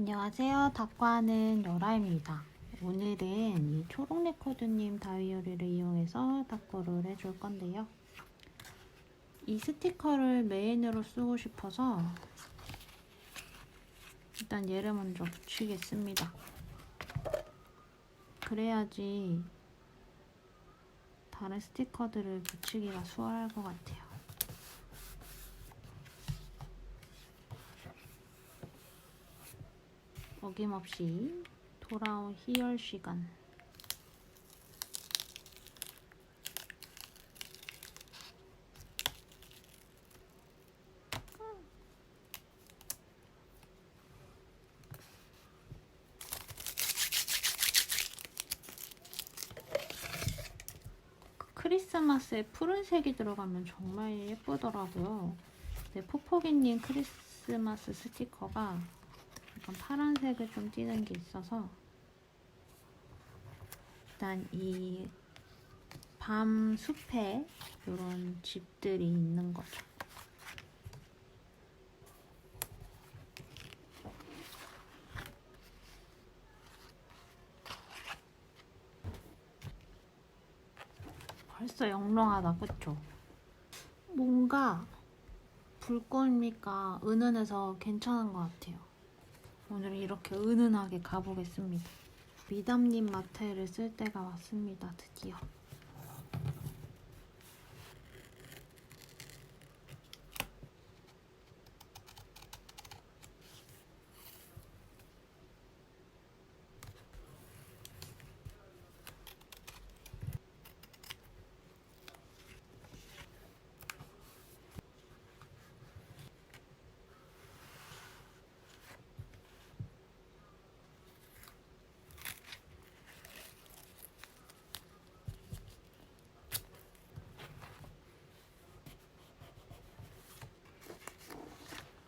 안녕하세요. 닭과는 여라입니다. 오늘은 이 초록 레코드님 다이어리를 이용해서 닭거를 해줄 건데요. 이 스티커를 메인으로 쓰고 싶어서 일단 얘를 먼저 붙이겠습니다. 그래야지 다른 스티커들을 붙이기가 수월할 것 같아요. 어김없이 돌아온 희열 시간. 크리스마스에 푸른색이 들어가면 정말 예쁘더라고요. 네, 포포기님 크리스마스 스티커가 약간 파란색을 좀 띄는 게 있어서 일단 이 밤 숲에 이런 집들이 있는 거죠. 벌써 영롱하다, 그쵸? 뭔가 불꽃미가 은은해서 괜찮은 것 같아요. 오늘은 이렇게 은은하게 가보겠습니다. 미담님 마테를 쓸 때가 왔습니다. 드디어.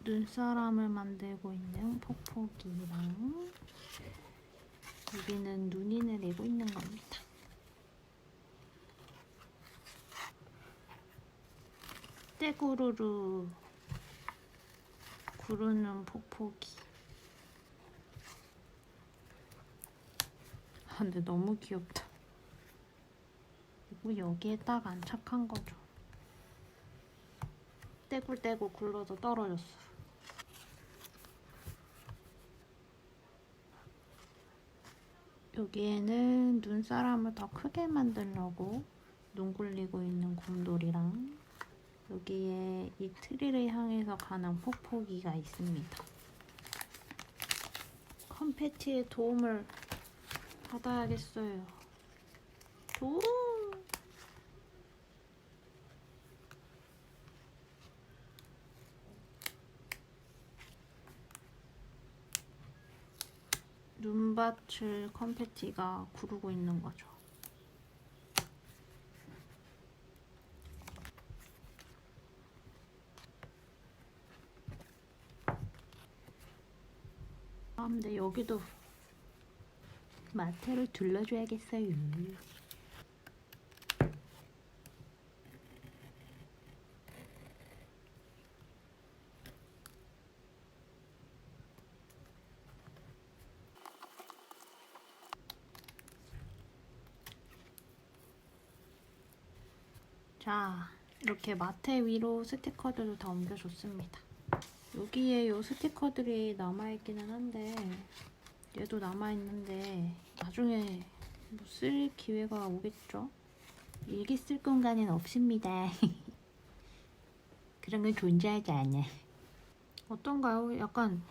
눈사람을 만들고 있는 폭포기랑 여기는 눈이 내리고 있는 겁니다. 떼구르르 구르는 폭포기 아 근데 너무 귀엽다. 그리고 여기에 딱 안착한 거죠. 떼굴떼굴 굴러서 떨어졌어. 여기에는 눈사람을 더 크게 만들려고 눈 굴리고 있는 곰돌이랑 여기에 이 트리를 향해서 가는 폭포기가 있습니다. 컴패티의 도움을 받아야겠어요. 도움! 눈밭을 컴패티가 구르고 있는 거죠. 아, 근데 여기도 마테를 둘러줘야겠어요. 자, 이렇게 마테 위로 스티커들을 다 옮겨줬습니다. 여기에 요 스티커들이 남아있기는 한데 얘도 남아있는데 나중에 뭐 쓸 기회가 오겠죠? 일기 쓸 공간은 없습니다. 그런 건 존재하지 않아. 어떤가요? 약간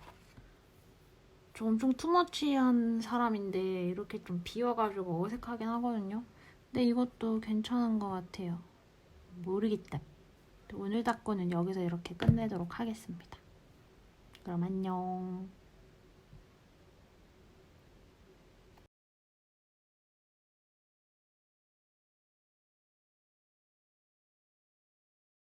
저 엄청 투머치한 사람인데 이렇게 좀 비워가지고 어색하긴 하거든요. 근데 이것도 괜찮은 것 같아요. 모르겠다. 오늘 닦고는 여기서 이렇게 끝내도록 하겠습니다. 그럼 안녕.